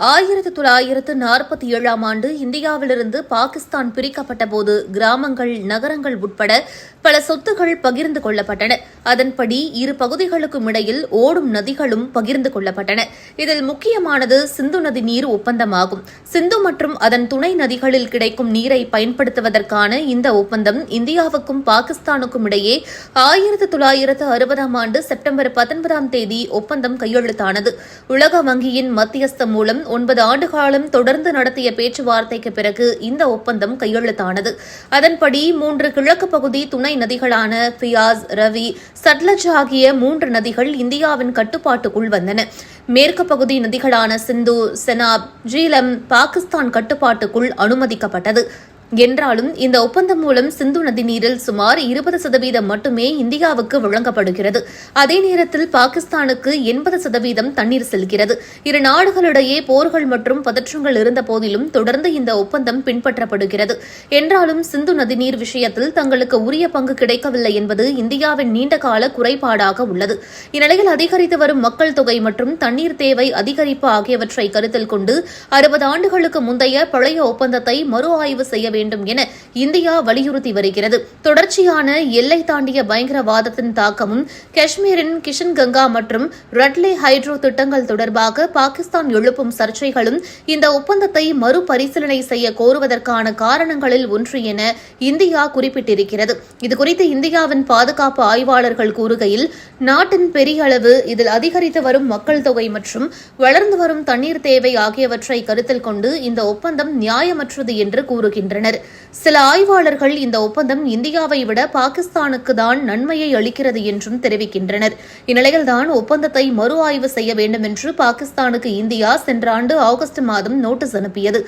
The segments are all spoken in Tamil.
ஆயிரத்தி தொள்ளாயிரத்து நாற்பத்தி ஏழாம் ஆண்டு இந்தியாவிலிருந்து பாகிஸ்தான் பிரிக்கப்பட்டபோது கிராமங்கள் நகரங்கள் உட்பட பல சொத்துகள் பகிர்ந்து கொள்ளப்பட்டன. அதன்படி இரு பகுதிகளுக்கும் இடையில் ஓடும் நதிகளும் பகிர்ந்து கொள்ளப்பட்டன. இதில் முக்கியமானது சிந்து நதி நீர் ஒப்பந்தமாகும். சிந்து மற்றும் அதன் துணை நதிகளில் கிடைக்கும் நீரை பயன்படுத்துவதற்கான இந்த ஒப்பந்தம் இந்தியாவுக்கும் பாகிஸ்தானுக்கும் இடையே ஆயிரத்து தொள்ளாயிரத்து அறுபதாம் ஆண்டு செப்டம்பர் பத்தொன்பதாம் தேதி ஒப்பந்தம் கையெழுத்தானது. உலக வங்கியின் மத்தியஸ்தம் மூலம் ஒன்பது ஆண்டு காலம் தொடர்ந்து நடத்திய பேச்சுவார்த்தைக்கு பிறகு இந்த ஒப்பந்தம் கையெழுத்தானது. அதன்படி மூன்று கிழக்கு பகுதி துணை நதிகளான பியாஸ் ரவி சட்லஜ் ஆகிய மூன்று நதிகள் இந்தியாவின் கட்டுப்பாட்டுக்குள் வந்தன. மேற்கு பகுதி நதிகளான சிந்து செனாப் ஜீலம் பாகிஸ்தான் கட்டுப்பாட்டுக்குள் அனுமதிக்கப்பட்டது. என்றாலும் இந்த ஒப்பந்தம் மூலம் சிந்து நதி நீரில் சுமார் இருபது சதவீதம் மட்டுமே இந்தியாவுக்கு வழங்கப்படுகிறது. அதே நேரத்தில் பாகிஸ்தானுக்கு எண்பது சதவீதம் தண்ணீர் செல்கிறது. இரு நாடுகளிடையே போர்கள் மற்றும் பதற்றங்கள் இருந்த போதிலும் தொடர்ந்து இந்த ஒப்பந்தம் பின்பற்றப்படுகிறது. என்றாலும் சிந்து நதிநீர் விஷயத்தில் தங்களுக்கு உரிய பங்கு கிடைக்கவில்லை என்பது இந்தியாவின் நீண்டகால குறைபாடாக உள்ளது. இந்நிலையில் அதிகரித்து வரும் மக்கள் தொகை மற்றும் தண்ணீர் தேவை அதிகரிப்பு ஆகியவற்றை கருத்தில் கொண்டு அறுபது ஆண்டுகளுக்கு முந்தைய பழைய ஒப்பந்தத்தை மறு ஆய்வு செய்ய வேண்டும் வேண்டும் என இந்தியா வலியுறுத்தி வருகிறது. தொடர்ச்சியான எல்லை தாண்டிய பயங்கரவாதத்தின் தாக்கமும் காஷ்மீரின் கிஷன் கங்கா மற்றும் ரட்லே ஹைட்ரோ திட்டங்கள் தொடர்பாக பாகிஸ்தான் எழுப்பும் சர்ச்சைகளும் இந்த ஒப்பந்தத்தை மறுபரிசீலனை செய்ய கோருவதற்கான காரணங்களில் ஒன்று என இந்தியா குறிப்பிட்டிருக்கிறது. இதுகுறித்து இந்தியாவின் பாதுகாப்பு ஆய்வாளர்கள் கூறுகையில் நாட்டின் பெரிய அளவு இதில் அதிகரித்து வரும் மக்கள் தொகை மற்றும் வளர்ந்து வரும் தண்ணீர் தேவை ஆகியவற்றை கருத்தில் கொண்டு இந்த ஒப்பந்தம் நியாயமற்றது என்று கூறுகின்றனர். சில ஆய்வாளர்கள் இந்த ஒப்பந்தம் இந்தியாவை விட பாகிஸ்தானுக்கு தான் நன்மையை அளிக்கிறது என்றும் தெரிவிக்கின்றனர். இந்நிலையில்தான் ஒப்பந்தத்தை மறு ஆய்வு செய்ய வேண்டும் என்று பாகிஸ்தானுக்கு இந்தியா சென்ற ஆண்டு ஆகஸ்ட் மாதம் நோட்டீஸ் அனுப்பியது.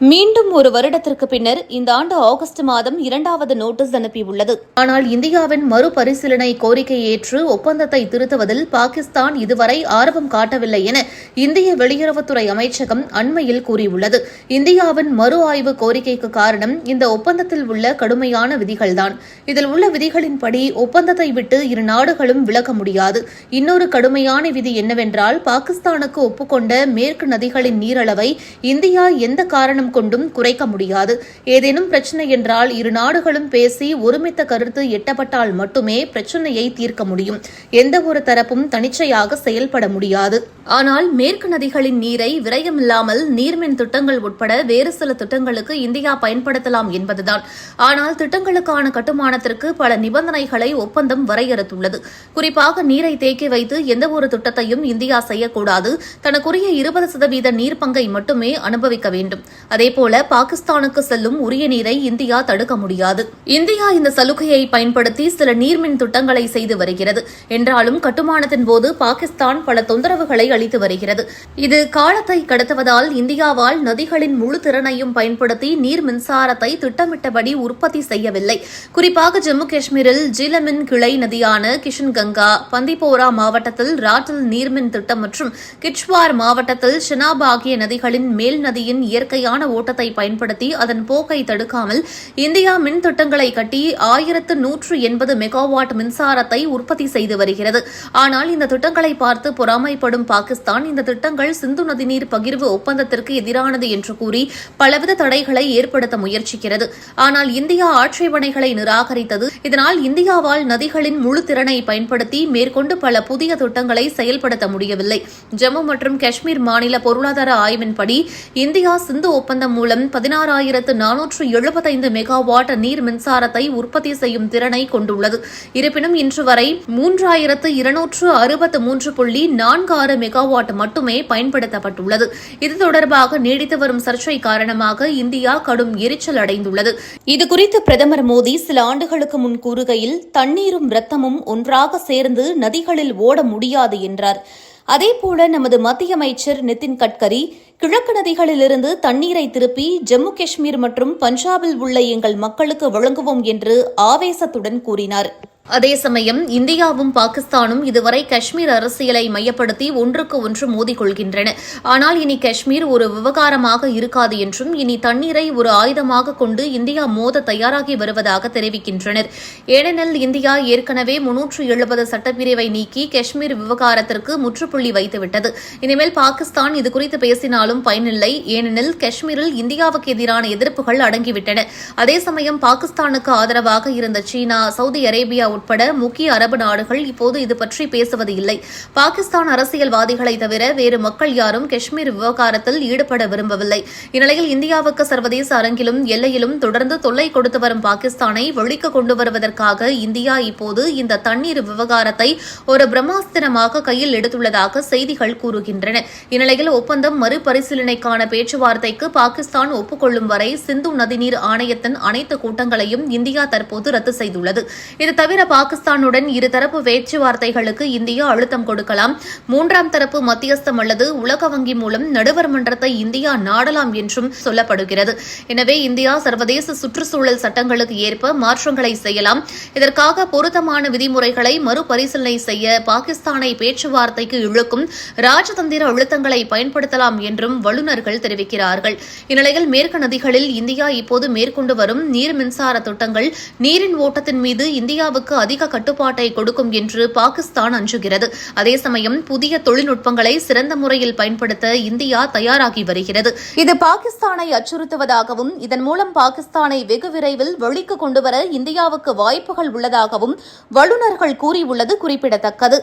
மீண்டும் ஒரு வருடத்திற்கு பின்னர் இந்த ஆண்டு ஆகஸ்ட் மாதம் இரண்டாவது நோட்டீஸ் அனுப்பியுள்ளது. ஆனால் இந்தியாவின் மறுபரிசீலனை கோரிக்கை ஏற்று ஒப்பந்தத்தை திருத்துவதில் பாகிஸ்தான் இதுவரை ஆர்வம் காட்டவில்லை என இந்திய வெளியுறவுத்துறை அமைச்சகம் அண்மையில் கூறியுள்ளது. இந்தியாவின் மறு ஆய்வு கோரிக்கைக்கு காரணம் இந்த ஒப்பந்தத்தில் உள்ள கடுமையான விதிகள்தான். இதில் உள்ள விதிகளின்படி ஒப்பந்தத்தை விட்டு இரு நாடுகளும் விலக முடியாது. இன்னொரு கடுமையான விதி என்னவென்றால் பாகிஸ்தானுக்கு ஒப்புக்கொண்ட மேற்கு நதிகளின் நீரளவை இந்தியா எந்த காரணம் கொண்டும் குறைக்க முடியாது. ஏதேனும் பிரச்சனை என்றால் இரு நாடுகளும் பேசி ஒருமித்த கருத்து எட்டப்பட்டால் மட்டுமே பிரச்சனையை தீர்க்க முடியும். எந்த ஒரு தரப்பும் தனிச்சையாக செயல்பட முடியாது. ஆனால் மேற்கு நதிகளின் நீரை விரயமில்லாமல் நீர்மின் திட்டங்கள் உட்பட வேறு சில திட்டங்களுக்கு இந்தியா பயன்படுத்தலாம் என்பதுதான். ஆனால் திட்டங்களுக்கான கட்டுமானத்திற்கு பல நிபந்தனைகளை ஒப்பந்தம் வரையறுத்துள்ளது. குறிப்பாக நீரை தேக்கி வைத்து எந்தவொரு திட்டத்தையும் இந்தியா செய்யக்கூடாது. தனக்குரிய இருபது சதவீத நீர் பங்கை மட்டுமே அனுபவிக்க வேண்டும். அதேபோல பாகிஸ்தானுக்கு செல்லும் உரிய நீரை இந்தியா தடுக்க முடியாது. இந்தியா இந்த சலுகையை பயன்படுத்தி சில நீர்மின் திட்டங்களை செய்து வருகிறது. என்றாலும் கட்டுமானத்தின் போது பாகிஸ்தான் பல தொந்தரவுகளை அளித்து வருகிறது. இது காலத்தை கடத்துவதால் இந்தியாவால் நதிகளின் முழு திறனையும் பயன்படுத்தி நீர் மின்சாரத்தை திட்டமிட்டபடி உற்பத்தி செய்யவில்லை. குறிப்பாக ஜம்மு காஷ்மீரில் ஜீலமின் கிளை நதியான கிஷன் கங்கா பந்திப்போரா மாவட்டத்தில் ராட்டில் நீர்மின் திட்டம் மற்றும் கிச்வார் மாவட்டத்தில் ஷினாப் ஆகிய நதிகளின் மேல் நதியின் இயற்கையான ஓட்டத்தை பயன்படுத்தி அதன் போக்கை தடுக்காமல் இந்தியா மின் திட்டங்களை கட்டி ஆயிரத்து நூற்று எண்பது மெகாவாட் மின்சாரத்தை உற்பத்தி செய்து வருகிறது. ஆனால் இந்த திட்டங்களை பார்த்து பொறாமைப்படும் பாகிஸ்தான் இந்த திட்டங்கள் சிந்து நதிநீர் பகிர்வு ஒப்பந்தத்திற்கு எதிரானது என்று கூறி பலவித தடைகளை ஏற்படுத்த முயற்சிக்கிறது. ஆனால் இந்தியா ஆட்சேபனைகளை நிராகரித்தது. இதனால் இந்தியாவால் நதிகளின் முழு திறனை பயன்படுத்தி மேற்கொண்டு பல புதிய திட்டங்களை செயல்படுத்த முடியவில்லை. ஜம்மு மற்றும் காஷ்மீர் மாநில பொருளாதார ஆய்வின்படி இந்தியா சிந்து ஒப்பந்த ஒப்பந்தம் மூலம் பதினாறாயிரத்து நானூற்று எழுபத்தைந்து மெகாவாட் நீர் மின்சாரத்தை உற்பத்தி செய்யும் திறனை கொண்டுள்ளது. இருப்பினும் இன்று வரை மூன்றாயிரத்து இருநூற்று அறுபத்து மூன்று புள்ளி நான்கு ஆறு மெகாவாட் மட்டுமே பயன்படுத்தப்பட்டுள்ளது. இது தொடர்பாக நீடித்து வரும் சர்ச்சை காரணமாக இந்தியா கடும் எரிச்சல் அடைந்துள்ளது. இதுகுறித்து பிரதமர் மோடி சில ஆண்டுகளுக்கு முன் கூறுகையில் தண்ணீரும் ரத்தமும் ஒன்றாக சேர்ந்து நதிகளில் ஓட முடியாது என்றார். அதேபோல நமது மத்திய அமைச்சர் நிதின் கட்கரி கிழக்கு நதிகளிலிருந்து தண்ணீரை திருப்பி ஜம்மு காஷ்மீர் மற்றும் பஞ்சாபில் உள்ள எங்கள் மக்களுக்கு வழங்குவோம் என்று ஆவேசத்துடன் கூறினார். அதே சமயம் இந்தியாவும் பாகிஸ்தானும் இதுவரை காஷ்மீர் அரசியலை மையப்படுத்தி ஒன்றுக்கு ஒன்று மோதிக்கொள்கின்றன ஆனால் இனி காஷ்மீர் ஒரு விவகாரமாக இருக்காது என்றும் இனி தண்ணீரை ஒரு ஆயுதமாக கொண்டு இந்தியா மோத தயாராகி வருவதாக தெரிவிக்கின்றனர். ஏனெனில் இந்தியா ஏற்கனவே முன்னூற்று எழுபது சட்டப்பிரிவை நீக்கி காஷ்மீர் விவகாரத்திற்கு முற்றுப்புள்ளி வைத்துவிட்டது. இனிமேல் பாகிஸ்தான் இதுகுறித்து பேசினாலும் பயனில்லை. ஏனெனில் காஷ்மீரில் இந்தியாவுக்கு எதிரான எதிர்ப்புகள் அடங்கிவிட்டன. அதே சமயம் பாகிஸ்தானுக்கு ஆதரவாக இருந்த சீனா சவுதி அரேபியா உட்பட முக்கிய அரபு நாடுகள் இப்போது இது பற்றி பேசுவது இல்லை. பாகிஸ்தான் அரசியல்வாதிகளை தவிர வேறு மக்கள் யாரும் காஷ்மீர் விவகாரத்தில் ஈடுபட விரும்பவில்லை. இந்நிலையில் இந்தியாவுக்கு சர்வதேச அரங்கிலும் எல்லையிலும் தொடர்ந்து தொல்லை கொடுத்து வரும் பாகிஸ்தானை வெளிக்கு கொண்டு வருவதற்காக இந்தியா இப்போது இந்த தண்ணீர் விவகாரத்தை ஒரு பிரம்மாஸ்திரமாக கையில் எடுத்துள்ளதாக செய்திகள் கூறுகின்றன. இந்நிலையில் ஒப்பந்தம் மறுபரிசீலனைக்கான பேச்சுவார்த்தைக்கு பாகிஸ்தான் ஒப்புக்கொள்ளும் வரை சிந்து நதிநீர் ஆணையத்தின் அனைத்து கூட்டங்களையும் இந்தியா தற்போது ரத்து செய்துள்ளது. இது தவிர பாகிஸ்தானுடன் இருதரப்பு பேச்சுவார்த்தைகளுக்கு இந்தியா அழுத்தம் கொடுக்கலாம். மூன்றாம் தரப்பு மத்தியஸ்தம் அல்லது உலக வங்கி மூலம் நடுவர் மன்றத்தை இந்தியா நாடலாம் என்றும் சொல்லப்படுகிறது. எனவே இந்தியா சர்வதேச சுற்றுச்சூழல் சட்டங்களுக்கு ஏற்ப மாற்றங்களை செய்யலாம். இதற்காக பொருத்தமான விதிமுறைகளை மறுபரிசீலனை செய்ய பாகிஸ்தானை பேச்சுவார்த்தைக்கு இழுக்கும் ராஜதந்திர அழுத்தங்களை பயன்படுத்தலாம் என்றும் வல்லுநர்கள் தெரிவிக்கிறார்கள். இந்நிலையில் மேற்கு நதிகளில் இந்தியா இப்போது மேற்கொண்டு வரும் நீர் மின்சார திட்டங்கள் நீரின் ஓட்டத்தின் மீது இந்தியாவுக்கு அதிக கட்டுப்பாட்டை கொடுக்கும் என்று பாகிஸ்தான் அஞ்சுகிறது. அதே சமயம் புதிய தொழில்நுட்பங்களை சிறந்த முறையில் பயன்படுத்த இந்தியா தயாராகி வருகிறது. இது பாகிஸ்தானை அச்சுறுத்துவதாகவும் இதன் மூலம் பாகிஸ்தானை வெகு விரைவில் வெளிக்கு கொண்டுவர இந்தியாவுக்கு வாய்ப்புகள் உள்ளதாகவும் வல்லுநர்கள் கூறியுள்ளது குறிப்பிடத்தக்கது.